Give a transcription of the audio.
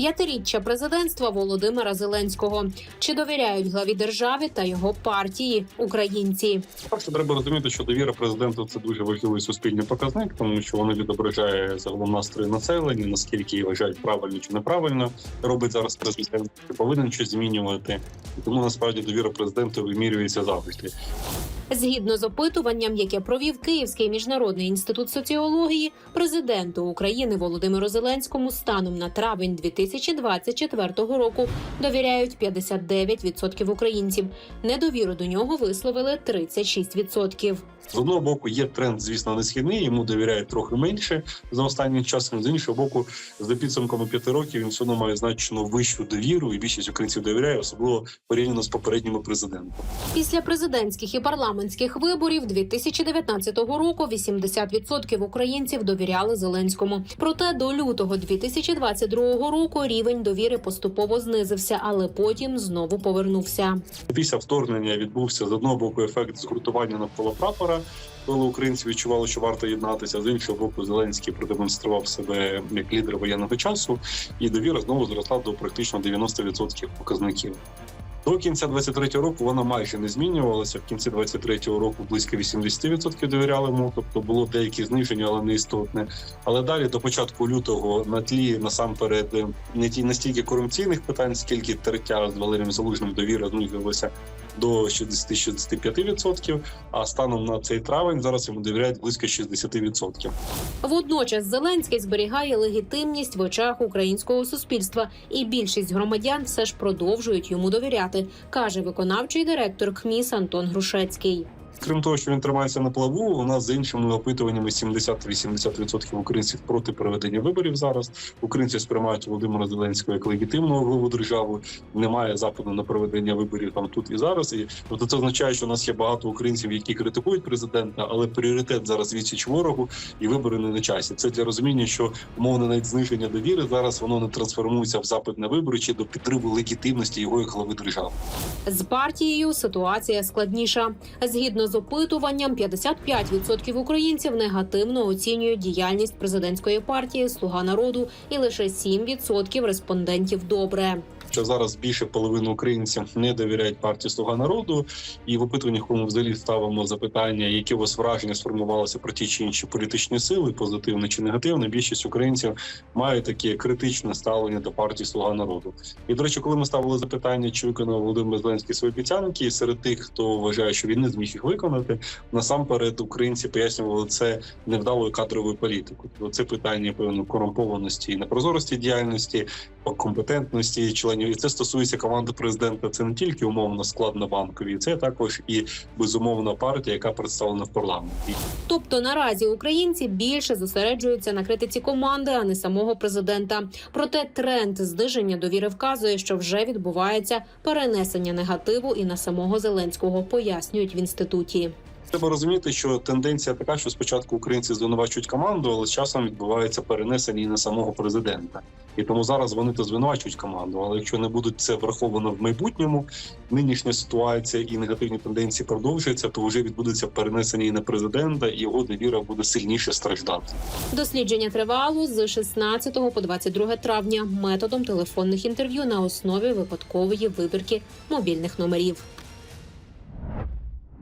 П'ятиріччя президентства Володимира Зеленського. Чи довіряють главі держави та його партії українці? Перше, треба розуміти, що довіра президенту це дуже важливий суспільний показник, тому що воно відображає загалом настрої населення, наскільки вважають правильно чи неправильно робить зараз президент, повинен щось змінювати. Тому насправді довіра президенту вимірюється завжди. Згідно з опитуванням, яке провів Київський міжнародний інститут соціології, президенту України Володимиру Зеленському станом на травень 2024 року довіряють 59% українців. Недовіру до нього висловили 36%. З одного боку, є тренд, звісно, не східний, йому довіряють трохи менше за останнім часом. З іншого боку, за підсумками п'яти років він все одно має значно вищу довіру, і більшість українців довіряє, особливо порівняно з попередніми президентами. Після президентських і парламентських виборів 2019 року 80% українців довіряли Зеленському. Проте до лютого 2022 року рівень довіри поступово знизився, але потім знову повернувся. Після вторгнення відбувся з одного боку ефект згуртування навколо прапора, коли українці відчували, що варто єднатися. З іншого боку, Зеленський продемонстрував себе як лідер воєнного часу, і довіра знову зросла до практично 90% показників. До кінця 23-го року вона майже не змінювалася. В кінці 23-го року близько 80% довіряли йому, тобто було деякі зниження, але не істотне. Але далі до початку лютого на тлі насамперед не ті настільки корупційних питань, скільки тертя з Валерієм Залужним довіра знизилася до 60-65%, А станом на цей травень зараз йому довіряють близько 60%. Водночас Зеленський зберігає легітимність в очах українського суспільства, і більшість громадян все ж продовжують йому довіряти, каже виконавчий директор КМІС Антон Грушецький. Крім того, що він тримається на плаву, у нас за іншими опитуваннями 70-80% українців проти проведення виборів зараз. Українці сприймають Володимира Зеленського як легітимного главу держави. Немає запиту на проведення виборів там тут і зараз. І тобто це означає, що у нас є багато українців, які критикують президента, але пріоритет зараз відсіч ворогу і вибори не на часі. Це для розуміння, що умовне навіть зниження довіри зараз воно не трансформується в запит на вибори чи до підтриму легітимності його як глави держави. З партією ситуація складніша. Згідно з опитуванням, 55% українців негативно оцінюють діяльність президентської партії Слуга народу, і лише 7% респондентів добре. Що зараз більше половини українців не довіряють партії Слуга народу, і в опитуваннях, коли ми взагалі ставимо запитання, які у вас враження сформувалися про ті чи інші політичні сили, позитивне чи негативне, більшість українців має таке критичне ставлення до партії Слуга народу. І до речі, коли ми ставили запитання, чи виконав Володимир Зеленський свої обіцянки, серед тих, хто вважає, що він не зміг їх виконати, насамперед українці пояснювали це невдалою кадровою політикою. Тобто Це питання певно корумпованості і непрозорості діяльності, компетентності членів. І це стосується команди президента. Це не тільки умовно склад на банковій, це також і безумовна партія, яка представлена в парламенті. Тобто наразі українці більше зосереджуються на критиці команди, а не самого президента. Проте тренд зниження довіри вказує, що вже відбувається перенесення негативу і на самого Зеленського, пояснюють в інституті. Треба розуміти, що тенденція така, що спочатку українці звинувачують команду, але з часом відбувається перенесення і на самого президента. І тому зараз вони то звинувачують команду. Але якщо не будуть це враховано в майбутньому, нинішня ситуація і негативні тенденції продовжуються, то вже відбудеться перенесення і на президента, і його довіра буде сильніше страждати. Дослідження тривало з 16 по 22 травня методом телефонних інтерв'ю на основі випадкової вибірки мобільних номерів.